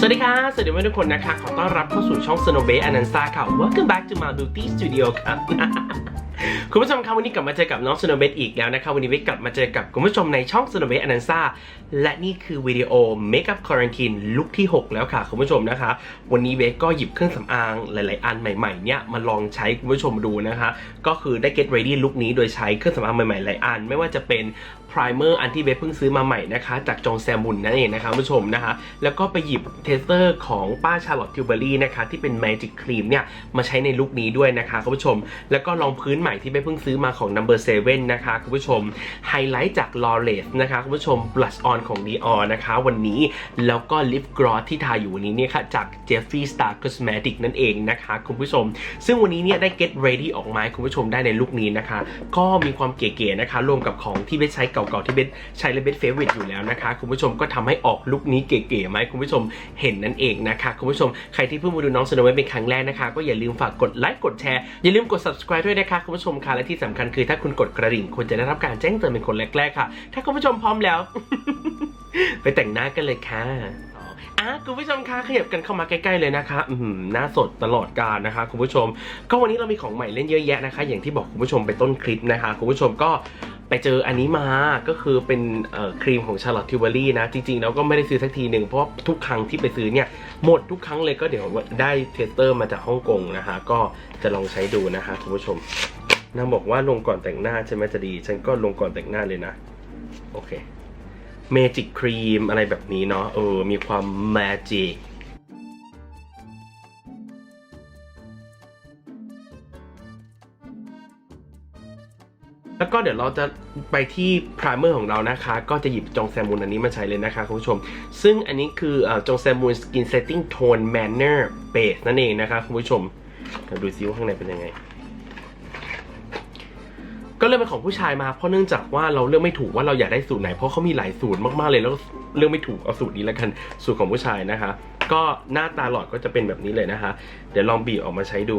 สวัสดีค่ะ สวัสดีทุกคนนะคะ ขอต้อนรับเข้าสู่ช่อง Snow b a y a n a n s a ค่ะ Welcome back to my beauty studio ครับ คุณผู้ชมครับวันนี้กลับมาเจอกับน้อง Snow b a y อีกแล้วนะคะวันนี้เบกกลับมาเจอกับคุณผู้ชมในช่อง Snow b a y a n a n s a และนี่คือวิดีโอ Makeup Quarantine ลุคที่ 6 แล้วค่ะ คุณผู้ชมนะคะ วันนี้เบกก็หยิบเครื่องสำอางหลาย ๆ อันใหม่ ๆ เนี่ยมาลองใช้คุณผู้ชมดูนะคะ ก็คือได้ get ready ลุคนี้โดยใช้เครื่องสำอางใหม่ ๆ หลายอัน ไม่ว่าจะเป็น primer อันที่เบสเพิ่งซื้อมาใหม่นะคะ จากจองแซมบุนนั่นเองนะคะคุณผู้ชมนะคะ แล้วก็ไปหยิบเทสเตอร์ของป้าชาร์ลอตทิวเบอรี่นะคะที่เป็น Magic Cream เนี่ยมาใช้ในลุคนี้ด้วยนะคะคุณผู้ชม แล้วก็รองพื้นใหม่ที่เบสเพิ่งซื้อมาของ Number 7นะคะคุณผู้ชมไฮไลท์จาก Lawless นะคะคุณผู้ชม Blush On ของ Dior นะคะวันนี้แล้วก็ Lip Gloss ที่ทาอยู่วันนี้เนี่ยค่ะจาก Jeffree Star Cosmetic นั่นเองนะคะคุณผู้ชม ซึ่งวันนี้เนี่ยได้ get ready ออกมาคุณผู้ชมได้ในลุคนี้นะคะ ก็มีความเก๋ๆนะคะรวมกับของที่เบสใช้เก่าๆที่เบสใช้และเบสเฟเวอร์อยู่แล้วนะคะคุณผู้ชมก็ทำให้ออกลุคนี้เก๋ๆมาให้คุณผู้ชมเห็นนั่นเองนะคะคุณผู้ชมใครที่เพิ่งมาดูน้องสโนว์เป็นครั้งแรกนะคะ ก็อย่าลืมฝากกดไลค์กดแชร์อย่าลืมกด subscribe ด้วยนะคะคุณผู้ชมค่ะและที่สำคัญคือถ้าคุณกดกระดิ่งคุณจะได้รับการแจ้งเตือนเป็นคนแรกๆค่ะ ถ้าคุณผู้ชมพร้อมแล้ว ไปแต่งหน้ากันเลยค่ะอะคุณผู้ชมคะขยับกันเข้ามาใกล้ๆเลยนะคะ อืมหน้าสดตลอดกาลนะคะคุณผู้ชม ก็วันนี้เรามีของใหม่เล่นเยอะแยะนะคะ อย่างที่บอกคุณผู้ชมไปต้นคลิปนะคะคุณผู้ชมก็ ไปเจออันนี้มาก็คือเป็นครีมของ Charlotte Tilbury นะ จริงๆแล้วก็ไม่ได้ซื้อสักทีหนึ่งเพราะทุกครั้งที่ไปซื้อเนี่ยหมดทุกครั้งเลยก็เดี๋ยวได้เทสเตอร์มาจากฮ่องกงนะคะก็จะลองใช้ดูนะคะคุณผู้ชมนางบอกว่าลงก่อนแต่งหน้าใช่ไหมจะดี ฉันก็ลงก่อนแต่งหน้าเลยนะ โอเคเมจิกครีมอะไรแบบนี้เนาะเออมีความแมจิก แล้วก็เดี๋ยวเราจะไปที่พร i เมอร์ของเรานะคะ ก็จะหยิบจงแซมูนอันนี้มาใช้เลยนะคะคุณผู้ชม ซึ่งอันนี้คืออจงแซมมูนสกินเซตติ้งโทนแมนเนอร์เบสนั่นเองนะคะคุณผู้ชมเดี๋ยวดูซิว่าข้างในเป็นยังไงก็เลือกเป็นของผู้ชายมาเพราะเนื่องจากว่าเราเลือกไม่ถูกว่าเราอยากได้สูตรไหนเพราะเขามีหลายสูตรมากๆเลยแล้วเลือกไม่ถูกเอาสูตรนี้แล้วกันสูตรของผู้ชายนะคะ ก็หน้าตาหลอดก็จะเป็นแบบนี้เลยนะคะ เดี๋ยวลองบีบออกมาใช้ดู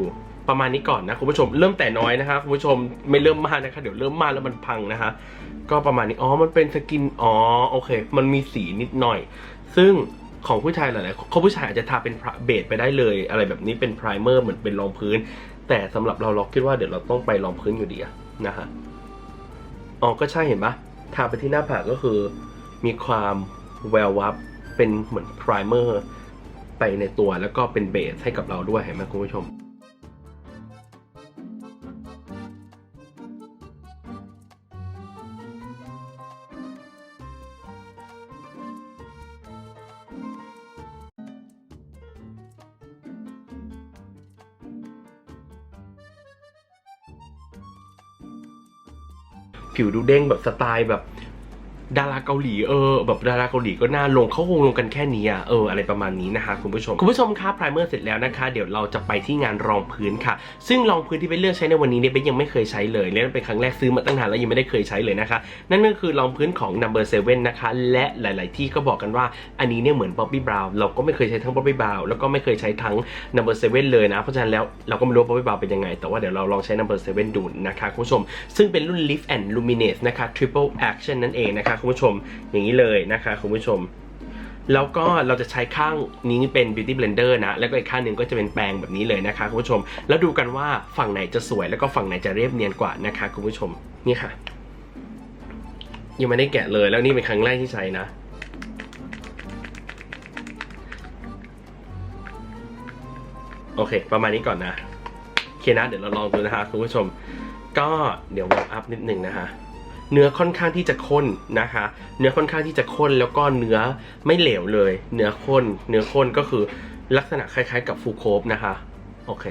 ประมาณนี้ก่อนนะคุณผู้ชมเริ่มแต่น้อยนะคะคุณผู้ชมไม่เริ่มมากนะคะ เดี๋ยวเริ่มมากแล้วมันพังนะคะ ก็ประมาณนี้อ๋อมันเป็นสกินอ๋อโอเค มันมีสีนิดหน่อย ซึ่งของผู้ชายหลายๆเขาผู้ชายอาจจะทาเป็นเบสไปได้เลย อะไรแบบนี้เป็นไพรเมอร์เหมือนเป็นรองพื้น แต่สำหรับเราเราคิดว่าเดี๋ยวเราต้องไปรองพื้นอยู่ดีนะคะอ๋อก็ใช่เห็นปะทาไปที่หน้าผากก็คือ มีความแวววับเป็นเหมือนไพรเมอร์ ไปในตัวแล้วก็เป็นเบสให้กับเราด้วยเห็นไหมคุณผู้ชมผิวดูเด้งแบบสไตล์แบบ ดาราเกาหลีเออแบบดาราเกาหลีก็น่าลงเขาคงลงกันแค่นี้อะเอออะไรประมาณนี้นะคะคุณผู้ชม คุณผู้ชมครับไพรเมอร์เสร็จแล้วนะคะ เดี๋ยวเราจะไปที่งานรองพื้นค่ะ ซึ่งรองพื้นที่ไปเลือกใช้ในวันนี้เนี่ยเบนยังไม่เคยใช้เลยและเป็นครั้งแรกซื้อมาตั้งนานแล้วยังไม่ได้เคยใช้เลยนะคะ นั่นก็คือรองพื้นของ number 7นะคะและหลาย ๆ ที่ก็บอกกันว่าอันนี้เนี่ยเหมือน Bobbi Brown เราก็ไม่เคยใช้ทั้ง Bobbi Brown แล้วก็ไม่เคยใช้ทั้ง number 7เลยนะเพราะฉะนั้นแล้วเราก็ไม่รู้ Bobbi Brown เป็นยังไง แต่ว่าเดี๋ยวเราลองใช้ number 7ดูนะคะคุณผู้ชมซึ่งเป็นรุ่น Lift and Luminate นะคะ Triple Action นั่นเองนะคะคุณผู้ชมอย่างนี้เลยนะคะคุณผู้ชม แล้วก็เราจะใช้ข้างนี้เป็น beauty blender นะ แล้วก็อีกข้างหนึ่งก็จะเป็นแปรงแบบนี้เลยนะคะคุณผู้ชม แล้วดูกันว่าฝั่งไหนจะสวยแล้วก็ฝั่งไหนจะเรียบเนียนกว่านะคะคุณผู้ชมนี่ค่ะ ยังไม่ได้แกะเลยแล้วนี่เป็นครั้งแรกที่ใช้นะโอเค ประมาณนี้ก่อนนะโอเคนะ เดี๋ยวเราลองดูนะคะคุณผู้ชม ก็เดี๋ยววอร์มอัพนิดหนึ่งนะคะ เนื้อค่อนข้างที่จะข้นนะคะ เนื้อค่อนข้างที่จะข้นแล้วก็เนื้อไม่เหลวเลย เนื้อข้น เนื้อข้นก็คือลักษณะคล้ายๆ กับฟูโคฟนะคะ โอเค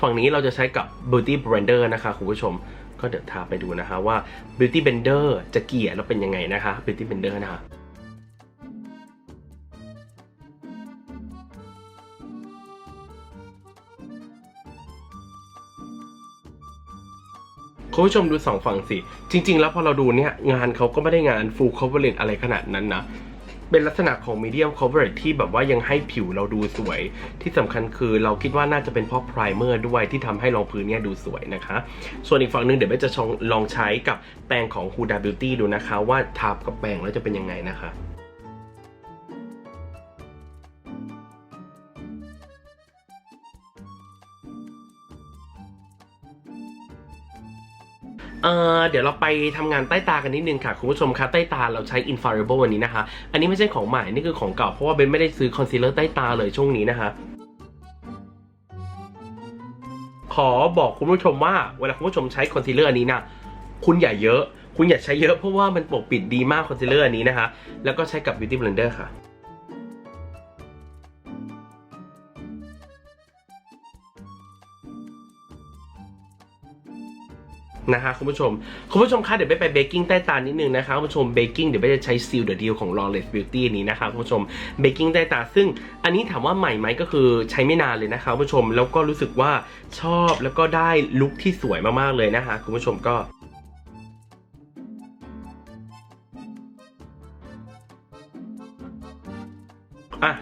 ฝั่งนี้เราจะใช้กับ Beauty Blender นะคะคุณผู้ชม ก็เดี๋ยวทาไปดูนะคะว่า Beauty Blender จะเกลี่ยแล้วเป็นยังไงนะคะ Beauty Blender นะคะ คุณผู้ชมดูสองฝั่งสิ จริง ๆ แล้วพอเราดูเนี่ย งานเขาก็ไม่ได้งาน full coverage อะไรขนาดนั้นนะ เป็นลักษณะของ medium coverage ที่แบบว่ายังให้ผิวเราดูสวย ที่สำคัญคือเราคิดว่าน่าจะเป็นเพราะ primer ด้วยที่ทำให้รองพื้นเนี่ยดูสวยนะคะ ส่วนอีกฝั่งหนึงเดี๋ยวเบสจะลองใช้กับแปรงของ Huda Beauty ดูนะคะ ว่าทาบกับแปรงแล้วจะเป็นยังไงนะคะ เอ่อเดี๋ยวเราไปทำงานใต้ตากันนิดนึงค่ะ คุณผู้ชมคะใต้ตาเราใช้ Infallible อันนี้นะคะ อันนี้ไม่ใช่ของใหม่ นี่คือของเก่า เพราะว่าเบนไม่ได้ซื้อคอนซีลเลอร์ใต้ตาเลยช่วงนี้นะคะขอบอกคุณผู้ชมว่าเวลาคุณผู้ชมใช้คอนซีลเลอร์อันนี้นะคุณอย่าเยอะ คุณอย่าใช้เยอะเพราะว่ามันปกปิดดีมากคอนซีลเลอร์อันนี้นะคะ แล้วก็ใช้กับ Beauty Blender ค่ะ นะคะคุณผู้ชม คุณผู้ชมคะเดี๋ยวไปไปเบกกิ้งใต้ตานิดนึงนะคะคุณผู้ชมเบกกิ้งเดี๋ยวไปจะใช้ซีลเดอะดีลของ Lawless Beauty นี้นะคะคุณผู้ชมเบกกิ้งใต้ตา ซึ่งอันนี้ถามว่าใหม่ไหมก็คือใช้ไม่นานเลยนะคะคุณผู้ชมแล้วก็รู้สึกว่าชอบแล้วก็ได้ลุคที่สวยมากๆเลยนะคะคุณผู้ชมก็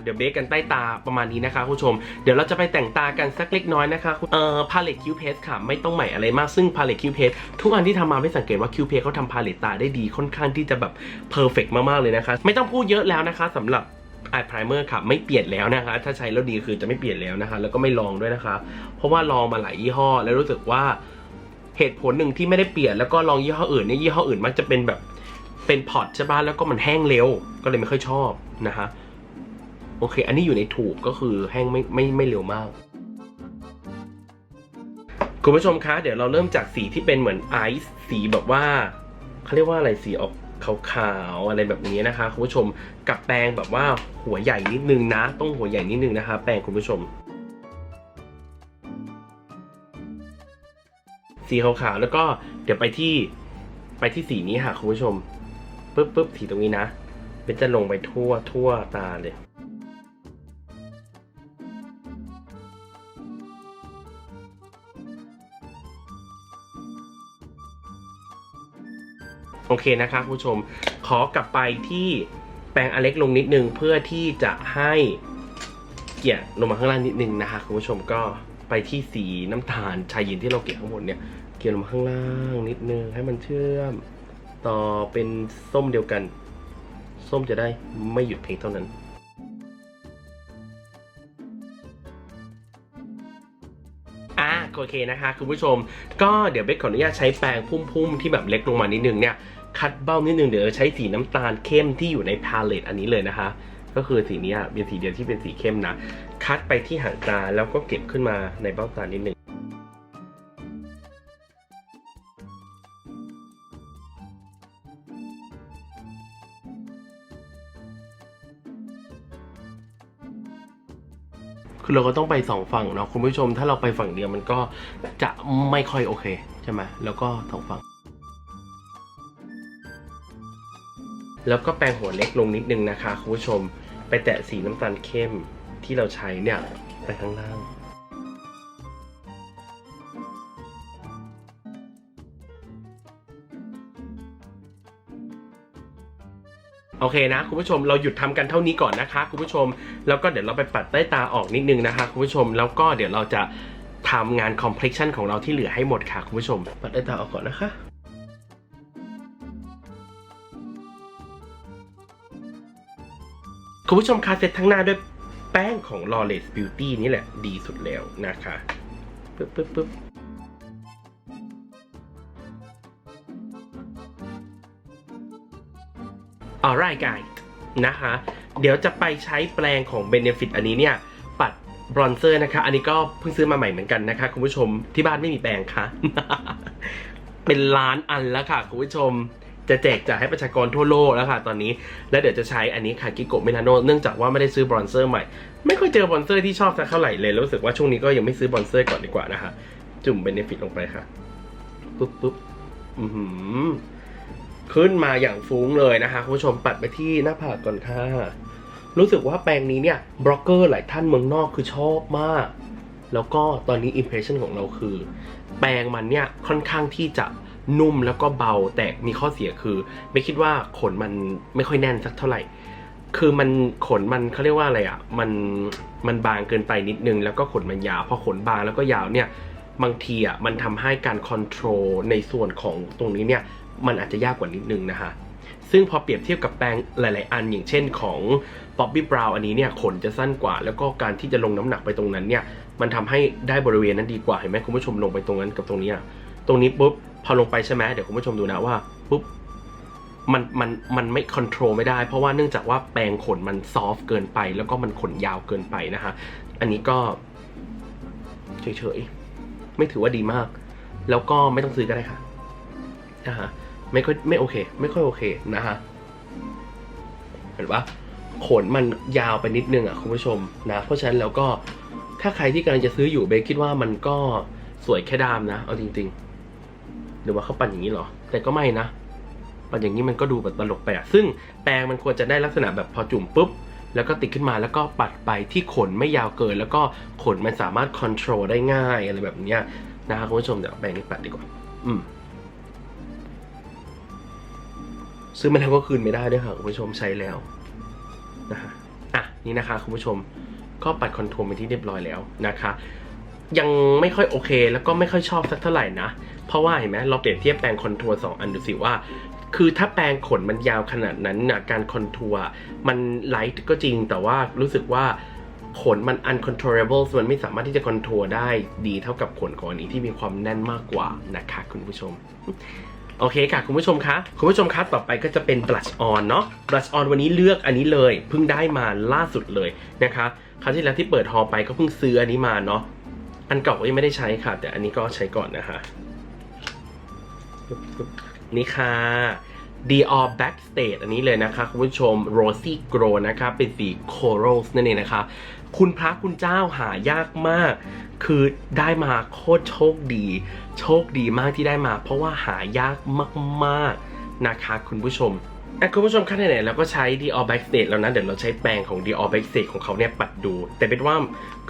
เดี๋ยวเบคกันใต้ตาประมาณนี้นะคะคุณผู้ชม เดี๋ยวเราจะไปแต่งตากันสักเล็กน้อยนะคะเอ่อพาเลตคิวเพสค่ะ ไม่ต้องใหม่อะไรมากซึ่งพาเลตคิวเพสทุกอันที่ทำมาไม่สังเกตว่าคิวเพสเขาทำพาเลตตาได้ดีค่อนข้างที่จะแบบเพอร์เฟกมากๆเลยนะคะ ไม่ต้องพูดเยอะแล้วนะคะสำหรับไอพรเมอร์ค่ะไม่เปลี่ยนแล้วนะคะ ถ้าใช้แล้วดีคือจะไม่เปลี่ยนแล้วนะคะ แล้วก็ไม่ลองด้วยนะคะ เพราะว่าลองมาหลายยี่ห้อ แล้วรู้สึกว่าเหตุผลหนึ่งที่ไม่ได้เปลี่ยนแล้วก็ลองยี่ห้ออื่นเนี่ยยี่ห้ออื่นมักจะเป็นแบบเป็นพอร์ตใช่ป่ะแล้วก็มันแห้งเร็ว ก็เลยไม่ค่อยชอบนะคะ โอเค อันนี้อยู่ในถูกก็คือแห้งไม่ไม่ไม่เร็วมาก คุณผู้ชมคะ เดี๋ยวเราเริ่มจากสีที่เป็นเหมือนไอซ์สีแบบว่าเขาเรียกว่าอะไรสีออกขาวๆอะไรแบบนี้นะคะคุณผู้ชมกับแปรงแบบว่าหัวใหญ่นิดนึงนะ ต้องหัวใหญ่นิดนึงนะคะ แปรงคุณผู้ชม สีขาวๆแล้วก็เดี๋ยวไปที่ไปที่สีนี้ค่ะคุณผู้ชมปึ๊บปึ๊บสีตรงนี้นะเป็นจะลงไปทั่วทั่วตาเลย โอเคนะคะคุณผู้ชมขอกลับไปที่แปรงอเล็กลงนิดนึงเพื่อที่จะให้เกลี่ยลงมาข้างล่างนิดนึงนะคะคุณผู้ชมก็ไปที่สีน้ำตาลชายหยินที่เราเกลี่ยข้างบนเนี่ย เกลี่ยลงมาข้างล่างนิดนึงให้มันเชื่อมต่อเป็นส้มเดียวกัน ส้มจะได้ไม่หยุดเพียงเท่านั้นอะโอเคนะคะคุณผู้ชม ก็เดี๋ยวเบคขออนุญาตใช้แปรงพุ่มๆที่แบบเล็กลงมานิดนึงเนี่ย คัดเบ้านิดนึงเดี๋ยวใช้สีน้ำตาลเข้มที่อยู่ในพาเลตอันนี้เลยนะคะ ก็คือสีนี้เป็นสีเดียวที่เป็นสีเข้มนะ คัดไปที่หางตาแล้วก็เก็บขึ้นมาในเบ้าตานิดนึงคือเราก็ต้องไปสองฝั่งเนาะคุณผู้ชมถ้าเราไปฝั่งเดียวมันก็จะไม่ค่อยโอเคใช่ไหมแล้วก็สองฝั่ง แล้วก็แปรงหัวเล็กลงนิดนึงนะคะคุณผู้ชม ไปแตะสีน้ำตาลเข้มที่เราใช้เนี่ยไปข้างล่างโอเคนะคุณผู้ชมเราหยุดทำกันเท่านี้ก่อนนะคะคุณผู้ชม แล้วก็เดี๋ยวเราไปปัดใต้ตาออกนิดนึงนะคะคุณผู้ชมแล้วก็เดี๋ยวเราจะทำงาน complexion ของเราที่เหลือให้หมดค่ะคุณผู้ชม ปัดใต้ตาออกก่อนนะคะ คุณผู้ชมคะเซ็ตทั้งหน้าด้วยแป้งของ Lawless Beauty นี่แหละดีสุดแล้วนะคะปึ๊บปึ๊บปึ๊บ alright guys นะคะ เดี๋ยวจะไปใช้แปรงของ Benefit อันนี้เนี่ย ปัดบรอนเซอร์นะคะ อันนี้ก็เพิ่งซื้อมาใหม่เหมือนกันนะคะ คุณผู้ชมที่บ้านไม่มีแปรงค่ะ เป็นล้านอันแล้วค่ะ คุณผู้ชม จะแจกจ่ายให้ประชากรทั่วโลกแล้วค่ะตอนนี้ แล้วเดี๋ยวจะใช้อันนี้ค่ะกิโกเมลาโนเนื่องจากว่าไม่ได้ซื้อบรอนเซอร์ใหม่ ไม่ค่อยเจอบรอนเซอร์ที่ชอบสักเท่าไหร่เลย รู้สึกว่าช่วงนี้ก็ยังไม่ซื้อบรอนเซอร์ก่อนดีกว่านะคะจุ่ม Benefit ลงไปค่ะปุ๊บปุ๊บอือหือขึ้นมาอย่างฟุ้งเลยนะคะคุณผู้ชมปัดไปที่หน้าผากก่อนค่ะรู้สึกว่าแปรงนี้เนี่ยบล็อกเกอร์หลายท่านเมืองนอกคือชอบมาก แล้วก็ตอนนี้อิมเพรสชันของเราคือ แปรงมันเนี่ยค่อนข้างที่จะ นุ่มแล้วก็เบาแต่มีข้อเสียคือ ไม่คิดว่าขนมันไม่ค่อยแน่นสักเท่าไหร่ คือมันขนมันเขาเรียกว่าอะไรอะมันมันบางเกินไปนิดนึง แล้วก็ขนมันยาวพอขนบางแล้วก็ยาวเนี่ยบางทีอะมันทำให้การคอนโทรลในส่วนของตรงนี้เนี่ยมันอาจจะยากกว่านิดนึงนะคะซึ่งพอเปรียบเทียบกับแปรงหลาย ๆ อันอย่างเช่นของ Bobbi Brown อันนี้เนี่ยขนจะสั้นกว่า แล้วก็การที่จะลงน้ำหนักไปตรงนั้นเนี่ยมันทำให้ได้บริเวณนั้นดีกว่าเห็นไหมคุณผู้ชมลงไปตรงนั้นกับตรงนี้ ตรงนี้ปุ๊บ พอลงไปใช่ไหมเดี๋ยวคุณผู้ชมดูนะว่าปุ๊บมันมันมันไม่คอนโทรลไม่ได้ เพราะว่าเนื่องจากว่าแปรงขนมันซอฟต์เกินไป แล้วก็มันขนยาวเกินไปนะคะอันนี้ก็เฉยๆไม่ถือว่าดีมาก แล้วก็ไม่ต้องซื้อก็ได้ค่ะนะฮะไม่ค่อยไม่โอเค ไม่ค่อยโอเคนะฮะเห็นปะขนมันยาวไปนิดนึงอะคุณผู้ชมนะ เพราะฉะนั้นแล้วก็ถ้าใครที่กำลังจะซื้ออยู่เบคคิดว่ามันก็สวยแค่ดามนะ เอาจริง ๆ หรือว่าเขาปั่นอย่างนี้หรอ แต่ก็ไม่นะ ปั่นอย่างนี้มันก็ดูแบบตลกไปอะซึ่งแปรงมันควรจะได้ลักษณะแบบพอจุ่มปุ๊บ แล้วก็ติดขึ้นมาแล้วก็ปัดไปที่ขนไม่ยาวเกิน แล้วก็ขนมันสามารถค o n t r o l ได้ง่ายอะไรแบบเนี้ยนะครับคุณผู้ชมเดี๋ยวแปรงนี้ปัดดีกว่า อืมซื้อมาแล้วก็คืนไม่ได้ด้วยค่ะคุณผู้ชมใช้แล้วนะฮะอะนี่นะคะคุณผู้ชมก็ปัดคอนโทรลไปที่เรียบร้อยแล้วนะคะ ยังไม่ค่อยโอเค แล้วก็ไม่ค่อยชอบสักเท่าไหร่นะ เพราะว่าเห็นไหมเราเปรียบเทียบแปรงคอนทัวร์สองอันดูสิว่า คือถ้าแปรงขนมันยาวขนาดนั้นนะการคอนทัวร์มันไลท์ก็จริง แต่ว่ารู้สึกว่าขนมัน uncontrollable มันไม่สามารถที่จะคอนทัวร์ได้ดีเท่ากับขนของอันนี้ที่มีความแน่นมากกว่านะคะคุณผู้ชมโอเคค่ะ คุณผู้ชมคะคุณผู้ชมคะต่อไปก็จะเป็น blush on เนาะ blush on วันนี้เลือกอันนี้เลย เพิ่งได้มาล่าสุดเลยนะคะ คราวที่แล้วที่เปิดฮอลไปก็เพิ่งซื้ออันนี้มาเนาะ อันเก่าก็ยังไม่ได้ใช้ค่ะ แต่อันนี้ก็ใช้ก่อนนะคะ นี่ค่ะ Dior Backstage อันนี้เลยนะคะคุณผู้ชม Rosy Glow นะคะเป็นสี Corals นั่นเองนะคะ คุณพระคุณเจ้าหายากมาก คือได้มาโคตรโชคดี โชคดีมากที่ได้มา เพราะว่าหายากมากๆนะคะคุณผู้ชมอะคุณผู้ชมคะไหนๆเราก็ใช้ Dior Backstage แล้วนะ เดี๋ยวเราใช้แปรงของ Dior Backstage ของเขาเนี่ยปัดดู แต่เป็นว่า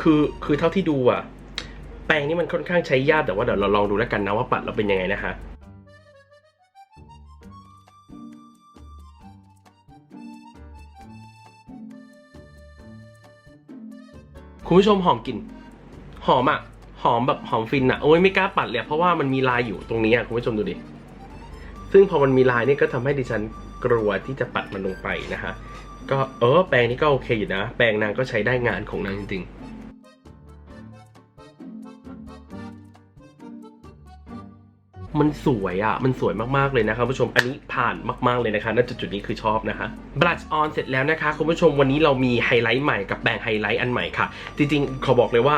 คือคือเท่าที่ดูอะ ปรงนี่มันค่อนข้างใช้ยากแต่ว่าเดี๋ยวเราลองดูแล้วกันนะว่าปัดเราเป็นยังไงนะคะคุณผู้ชมหอมกลิ่นหอมอะหอมแบบหอมฟินอะโอ้ยไม่กล้าปัดเลยเพราะว่ามันมีลายอยู่ตรงนี้อะคุณผู้ชมดูดิซึ่งพอมันมีลายนี่ก็ทำให้ดิฉันกลัวที่จะปัดมันลงไปนะคะก็เออแปรงนี้ก็โอเคอยู่นะ แปรงนางก็ใช้ได้งานของนางจริงๆ มันสวยอะ่ะ มันสวยมากๆเลยนะคะคุณผู้ชม อันนี้ผ่านมากๆเลยนะคะณจุดๆนี้คือชอบนะคะ blush on เสร็จแล้วนะคะคุณผู้ชมวันนี้เรามีไฮไลท์ใหม่กับแบงไฮไลท์อันใหม่ค่ะ จริงๆขอบอกเลยว่า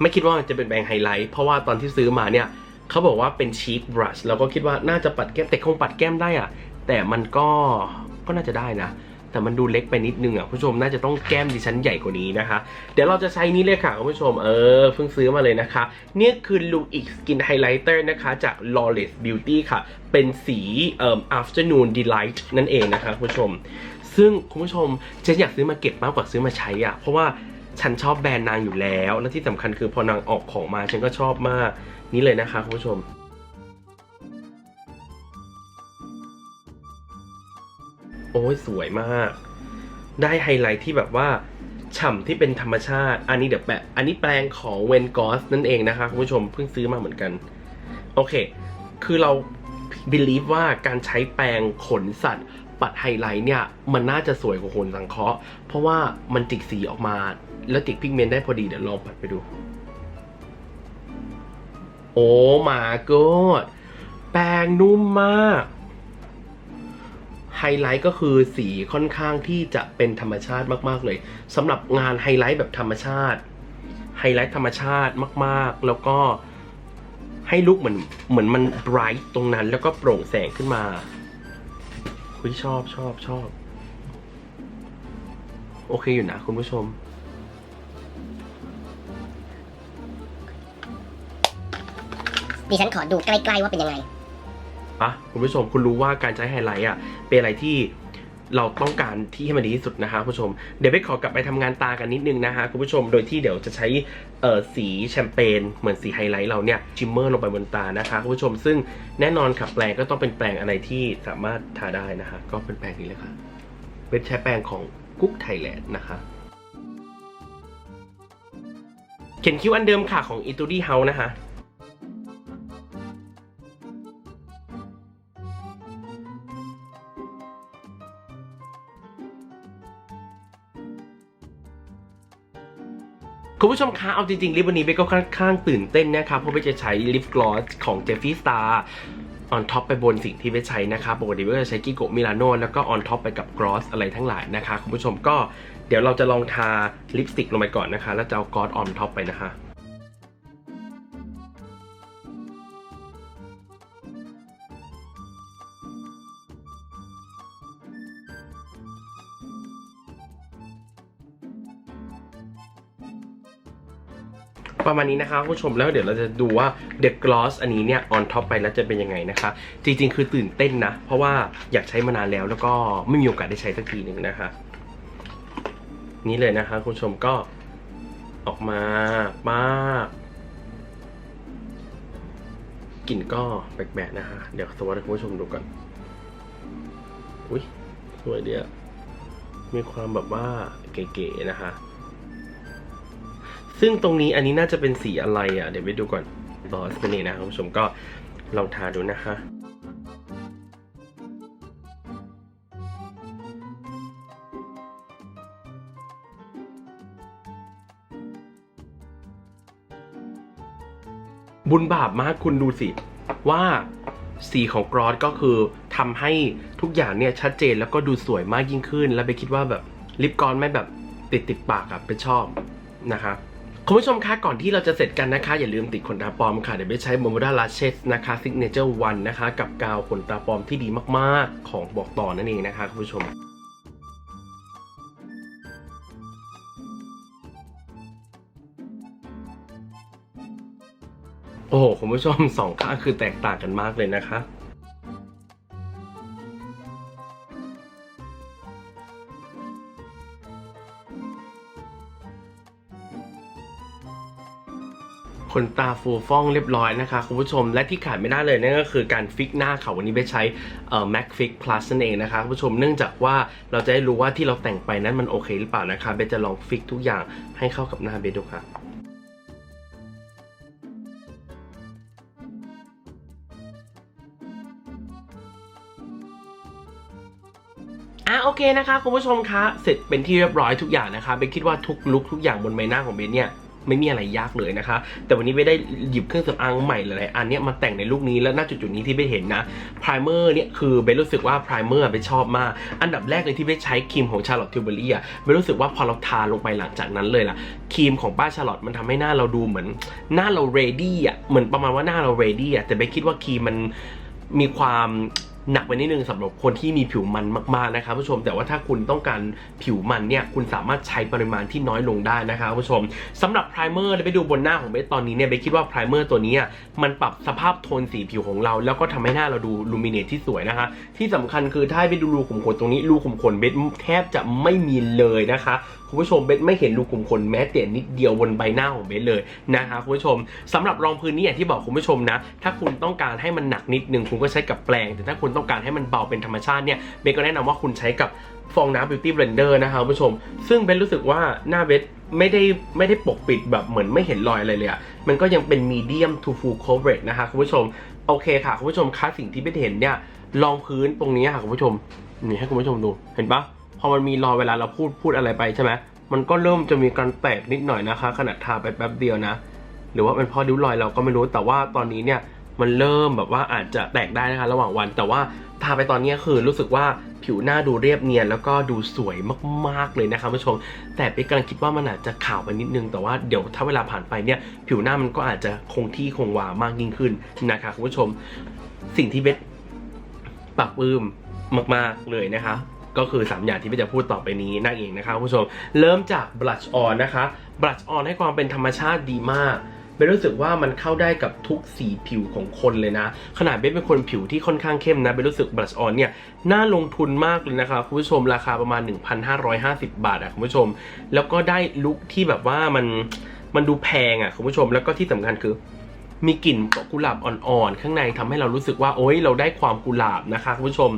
ไม่คิดว่าจะเป็นแบงไฮไลท์เพราะว่าตอนที่ซื้อมาเนี่ยเขาบอกว่าเป็นชีคบรัชเราก็คิดว่าน่าจะปัดแก้มแต่คงปัดแก้มได้อะ แต่มันก็ก็น่าจะได้นะ แต่มันดูเล็กไปนิดนึงอะคุณผู้ชมน่าจะต้องแก้มดิฉันใหญ่กว่านี้นะคะ เดี๋ยวเราจะใช้นี้เลยค่ะคุณผู้ชมเออเพิ่งซื้อมาเลยนะคะเนี่ยคือ Look X Skin Highlighter นะคะจาก Lawless Beauty ค่ะ เป็นสีเอ่อ Afternoon Delight นั่นเองนะคะคุณผู้ชม ซึ่งคุณผู้ชมฉันอยากซื้อมาเก็บมากกว่าซื้อมาใช้อะเพราะว่าฉันชอบแบรนด์นางอยู่แล้ว และที่สำคัญคือพอนางออกของมาฉันก็ชอบมากนี่เลยนะคะคุณผู้ชม โอ้ยสวยมาก ได้ไฮไลท์ที่แบบว่าฉ่ำที่เป็นธรรมชาติ อันนี้เดี๋ยวแปะ อันนี้แปลงของเวนกอสนั่นเองนะคะคุณผู้ชมเพิ่งซื้อมาเหมือนกัน โอเค คือเรา believe ว่าการใช้แปรงขนสัตว์ ปัดไฮไลท์เนี่ย มันน่าจะสวยกว่าขนสังเคราะห์ เพราะว่ามันจิกสีออกมา แล้วจิกพิกเมนต์ได้พอดีเดี๋ยวลองปัดไปดู โอ้มาโกดแปรงนุ่มมาก ไฮไลท์ก็คือสีค่อนข้างที่จะเป็นธรรมชาติมากๆเลยสำหรับงานไฮไลท์แบบธรรมชาติ ไฮไลท์ธรรมชาติมากๆ แล้วก็ให้ลุกเหมือนเหมือนมันไบรท์ตรงนั้น แล้วก็โปร่งแสงขึ้นมาคุยชอบชอบชอบ โอเคอยู่นะคุณผู้ชมดิฉันขอดูใกล้ ๆ ว่าเป็นยังไง อะคุณผู้ชมคุณรู้ว่าการใช้ไฮไลท์อะเป็นอะไรที่เราต้องการที่ให้มันดีที่สุดนะคะคุณผู้ชม เดี๋ยวไปขอกลับไปทำงานตากันนิดนึงนะคะคุณผู้ชมโดยที่เดี๋ยวจะใช้เอ่อสีแชมเปญเหมือนสีไฮไลท์เราเนี่ยชิมเมอร์ลงไปบนตานะคะคุณผู้ชมซึ่งแน่นอนค่ะแปรงก็ต้องเป็นแปรงอะไรที่สามารถทาได้นะคะ ก็เป็นแปรงนี้เลยค่ะเป็นใช้แปรงของกุ๊กไทยแลนด์นะคะเขียนคิ้วอันเดิมค่ะของ e t u d y House นะคะ คุณผู้ชมคะ เอาจริงๆ ลิปวันนี้เบก็ค่อนข้างตื่นเต้นนะครับเพราะเบจะใช้ลิปกลอสของเจฟฟี่สตาร์ออนท็อปไปบนสิ่งที่เบใช้นะคะปกติเบสจะใช้กิโกมิลานโนแล้วก็ออนท็อปไปกับกลอสอะไรทั้งหลายนะคะ คุณผู้ชมก็เดี๋ยวเราจะลองทาลิปสติกลงไปก่อนนะคะ แล้วจะเอากลอสออนท็อปไปนะคะ ประมาณนี้นะคะคุณผู้ชมแล้วเดี๋ยวเราจะดูว่าเด e กลอสอันนี้เนี่ยออนท็อปไปแล้วจะเป็นยังไงนะคะ จริง ๆ คือตื่นเต้นนะ เพราะว่าอยากใช้มานานแล้วแล้วก็ไม่มีโอกาสได้ใช้สักทีหนึ่งนะคะ นี่เลยนะคะคุณผู้ชมก็ออกมาป้ากกลิ่นก็แปลกๆนะคะเดี๋ยวสวัสดีคุณผู้ชมดูก่อนอุ้ยสวยเดีอะมีความแบบว่าเก๋ๆนะคะ ซึ่งตรงนี้อันนี้น่าจะเป็นสีอะไรอะ เดี๋ยวไปดูก่อนบอสเป็นนี่นะคุณผู้ชมก็ลองทาดูนะคะบุญบาปมากคุณดูสิ ว่าสีของกรอสก็คือทำให้ทุกอย่างเนี่ยชัดเจนแล้วก็ดูสวยมากยิ่งขึ้น แล้วไปคิดว่าแบบลิปกลอนไม่แบบติดติดปากอะไปชอบนะคะ คุณผู้ชมคะก่อนที่เราจะเสร็จกันนะคะ อย่าลืมติดขนตาปลอมค่ะ เดี๋ยวไปใช้โมโมดาลาเชสนะคะ Signature One นะคะ กับกาวขนตาปลอมที่ดีมากๆ ของบอกต่อนั่นเองนะคะคุณผู้ชมโอ้โหคุณผู้ชมสองข้างคือแตกต่างกันมากเลยนะคะ ขนตาฟูฟ่องเรียบร้อยนะคะ คุณผู้ชมและที่ขาดไม่ได้เลยนั่นก็คือการฟิกหน้าค่ะวันนี้เบสใช้เอ่อ Mac Fix Plus นั่นเองนะคะคุณผู้ชมเนื่องจากว่าเราจะได้รู้ว่าที่เราแต่งไปนั้นมันโอเคหรือเปล่านะคะเบจะลองฟิกทุกอย่างให้เข้ากับหน้าเบดูค่ะอะโอเคนะคะคุณผู้ชมคะเสร็จเป็นที่เรียบร้อยทุกอย่างนะคะเบนคิดว่าทุกลุคทุกอย่างบนใบหน้าของเบนเนี่ย ไม่มีอะไรยากเลยนะคะ แต่วันนี้เบนได้หยิบเครื่องสำอางใหม่หลายๆอันเนี้ยมาแต่งในลุคนี้แล้วณจุดๆนี้ที่เบนเห็นนะพร i เมอร์เนี่ยคือเบนรู้สึกว่าพร i เมอร์เบนชอบมาก อันดับแรกเลยที่เบนใช้ครีมของชาร์ลอตทิวเบอรี่อะเบนรู้สึกว่าพอเราทาลงไปหลังจากนั้นเลยล่ะครีมของป้าชาร์ลอตมันทำให้หน้าเราดูเหมือน หน้าเราเรดี้อะเหมือนประมาณว่าหน้าเราเรดี้อะแต่เบนคิดว่าครีมมันมีความ หนักไปนิดนึงสำหรับคนที่มีผิวมันมากๆนะครับผู้ชม แต่ว่าถ้าคุณต้องการผิวมันเนี่ยคุณสามารถใช้ปริมาณที่น้อยลงได้นะครับผู้ชมสำหรับไพรเมอร์ไปดูบนหน้าของเบสตอนนี้เนี่ยเบสคิดว่าไพรเมอร์ตัวนี้มันปรับสภาพโทนสีผิวของเรา แล้วก็ทำให้หน้าเราดูลูมิเนตที่สวยนะคะที่สำคัญคือถ้าไปดูรูขุมขนตรงนี้รูขุมขนเบสแทบจะไม่มีเลยนะคะ คุณผู้ชมเบสไม่เห็นรูขุมขนแม้แต่นิดเดียวบนใบหน้าของเบสเลยนะคะคุณผู้ชมสำหรับรองพื้นนี่อย่างที่บอกคุณผู้ชมนะ ถ้าคุณต้องการให้มันหนักนิดนึงคุณก็ใช้กับแปรงแต่ถ้าคุณต้องการให้มันเบาเป็นธรรมชาติเนี่ยเบสก็แนะนำว่าคุณใช้กับฟองน้ำ beauty blender นะคะคุณผู้ชม ซึ่งเบสรู้สึกว่าหน้าเบสไม่ได้ไม่ได้ปกปิดแบบเหมือนไม่เห็นรอยอะไรเลยอะมันก็ยังเป็น medium to full coverage นะคะคุณผู้ชม โอเคค่ะคุณผู้ชมคะสิ่งที่เบสเห็นเนี่ยรองพื้นตรงนี้ค่ะคุณผู้ชมนี่ให้คุณผู้ชมดูเห็นปะ พอมันมีรอเวลาเราพูดพูดอะไรไปใช่ไหมมันก็เริ่มจะมีการแตกนิดหน่อยนะคะ ขนาดทาไปแป๊บเดียวนะ หรือว่าเป็นเพราะริ้วรอยเราก็ไม่รู้แต่ว่าตอนนี้เนี่ยมันเริ่มแบบว่าอาจจะแตกได้นะคะ ระหว่างวัน แต่ว่าทาไปตอนนี้คือรู้สึกว่าผิวหน้าดูเรียบเนียนแล้วก็ดูสวยมากๆเลยนะคะผู้ชม แต่เป๊กกำลังคิดว่ามันอาจจะขาวไปนิดนึง แต่ว่าเดี๋ยวถ้าเวลาผ่านไปเนี่ย ผิวหน้ามันก็อาจจะคงที่คงวามากยิ่งขึ้นนะคะคุณผู้ชม สิ่งที่เบสปรับปื้มมากๆเลยนะคะ ก็คือ 3 อย่างที่เบสจะพูดต่อไปนี้นั่นเองนะคะคุณผู้ชม เริ่มจาก blush on นะคะ blush on ให้ความเป็นธรรมชาติดีมากเบสรู้สึกว่ามันเข้าได้กับทุกสีผิวของคนเลยนะ ขนาดเบสเป็นคนผิวที่ค่อนข้างเข้มนะเบสรู้สึก blush on เนี่ยน่าลงทุนมากเลยนะคะคุณผู้ชมราคาประมาณ 1,550 บาทอะคุณผู้ชม แล้วก็ได้ลุคที่แบบว่ามันมันดูแพงอะคุณผู้ชมแล้วก็ที่สำคัญคือ มีกลิ่นกุหลาบอ่อนๆ ข้างในทำให้เรารู้สึกว่าโอ๊ยเราได้ความกุหลาบนะคะคุณผู้ชม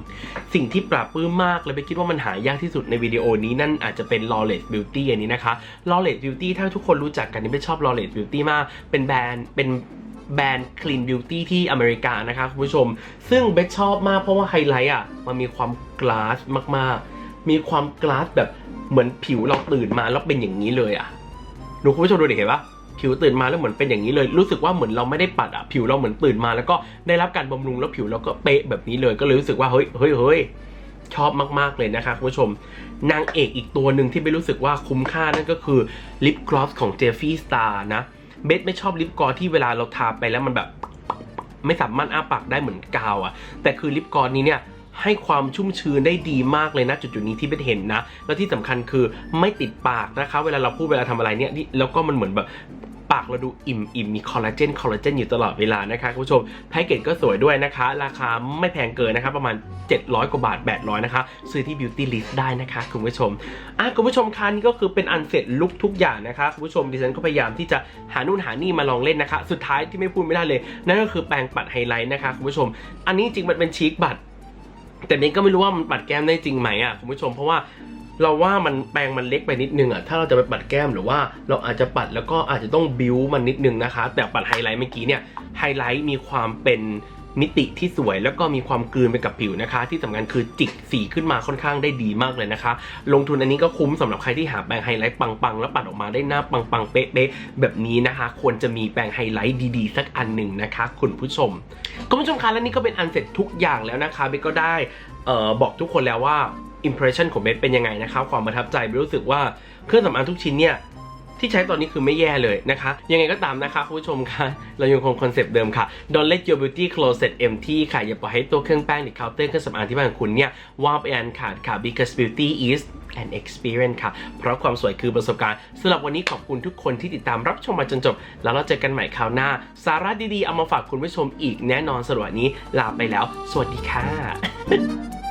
สิ่งที่ปราบปื้มมากเลยไปคิดว่ามันหายากที่สุดในวิดีโอนี้นั่นอาจจะเป็น Lawless Beauty อันนี้นะคะ Lawless Beauty ถ้าทุกคนรู้จักกันนี่ไม่ชอบ Lawless Beauty มาก เป็นแบรนด์เป็นแบรนด์ Clean Beauty ที่อเมริกานะคะคุณผู้ชม ซึ่งเบสชอบมากเพราะว่าไฮไลท์อะมันมีความกลาสมากๆ มีความกลาสแบบเหมือนผิวเราตื่นมาแล้วเป็นอย่างนี้เลยอะดูคุณผู้ชมดูดิเห็นปะ ผิวตื่นมาแล้วเหมือนเป็นอย่างนี้เลย รู้สึกว่าเหมือนเราไม่ได้ปัดอะผิวเราเหมือนตื่นมา แล้วก็ได้รับการบำรุงแล้วผิวเราก็เป๊ะแบบนี้เลยก็เลยรู้สึกว่าเฮ้ยเฮ้ยเฮ้ยชอบมาก ๆ เลยนะคะคุณผู้ชม นางเอกอีกตัวหนึ่งที่ไม่รู้สึกว่าคุ้มค่านั่นก็คือลิปกลอสของเจฟฟี่สตาร์นะเบสไม่ชอบลิปกลอสที่เวลาเราทาไปแล้วมันแบบ ไม่สามารถอ้าปากได้เหมือนกาวอะแต่คือลิปกลอสนี้เนี่ยให้ความชุ่มชื้นได้ดีมากเลยนะจุดๆนี้ที่เบสเห็นนะ แล้วที่สำคัญคือไม่ติดปากนะคะ เวลาเราพูดเวลาทำอะไรเนี่ยแล้วก็มันเหมือนแบบ ปากเราดูอิ่มอิ่มมีคอลลาเจนคอลลาเจนอยู่ตลอดเวลานะคะคุณผู้ชมแพ็กเกจก็สวยด้วยนะคะ ราคาไม่แพงเกินนะคะประมาณ 700 กว่าบาท 800 นะคะ ซื้อที่ Beauty List ได้นะคะคุณผู้ชมอะคุณผู้ชมคะนี่ก็คือเป็นอันเสร็จลุกทุกอย่างนะคะคุณผู้ชมดิฉันก็พยายามที่จะหานู่นหานี่มาลองเล่นนะคะ สุดท้ายที่ไม่พูดไม่ได้เลย นั่นก็คือแปรงปัดไฮไลท์นะคะคุณผู้ชม อันนี้จริงมันเป็นชีกบัตแต่เบนก็ไม่รู้ว่ามันปัดแก้มได้จริงไหมอะคุณผู้ชมเพราะว่า เราว่ามันแปรงมันเล็กไปนิดนึงอะถ้าเราจะไปปัดแก้มหรือว่าเราอาจจะปัดแล้วก็อาจจะต้องบิวมันนิดนึงนะคะ แต่ปัดไฮไลท์เมื่อกี้เนี่ยไฮไลท์มีความเป็นมิติที่สวยแล้วก็มีความกลืนไปกับผิวนะคะ ที่สำคัญคือจิกสีขึ้นมาค่อนข้างได้ดีมากเลยนะคะ ลงทุนอันนี้ก็คุ้มสำหรับใครที่หาแปรงไฮไลท์ปังๆ แล้วปัดออกมาได้หน้าปังๆ เป๊ะๆ แบบนี้นะคะ ควรจะมีแปรงไฮไลท์ดีๆ สักอันหนึ่งนะคะ คุณผู้ชมคุณผู้ชมคะและนี่ก็เป็นอันเสร็จทุกอย่างแล้วนะคะเบสก็ได้ออบอกทุกคนแล้วว่า impression ของเบสเป็นยังไงนะคะความประทับใจเบสรู้สึกว่าเครื่องสำอางทุกชิ้นเนี่ยที่ใช้ตอนนี้คือไม่แย่เลยนะคะ ยังไงก็ตามนะคะคุณผู้ชมคะเรายังคงคอนเซปต์เดิมค่ะ Don't let your beauty closet empty ค่ะ อย่าปล่อยให้ตัวเครื่องแป้งหรือเคาน์เตอร์เครื่องสำอางที่บ้านของคุณเนี่ยว่างไปอันขาดค่ะ because beauty is an experience ค่ะ เพราะความสวยคือประสบการณ์สำหรับวันนี้ขอบคุณทุกคนที่ติดตามรับชมมาจนจบ แล้วเราเจอกันใหม่คราวหน้า สาระดีๆ เอามาฝากคุณผู้ชมอีกแน่นอนสำหรับวันนี้ลาไปแล้ว สวัสดีค่ะ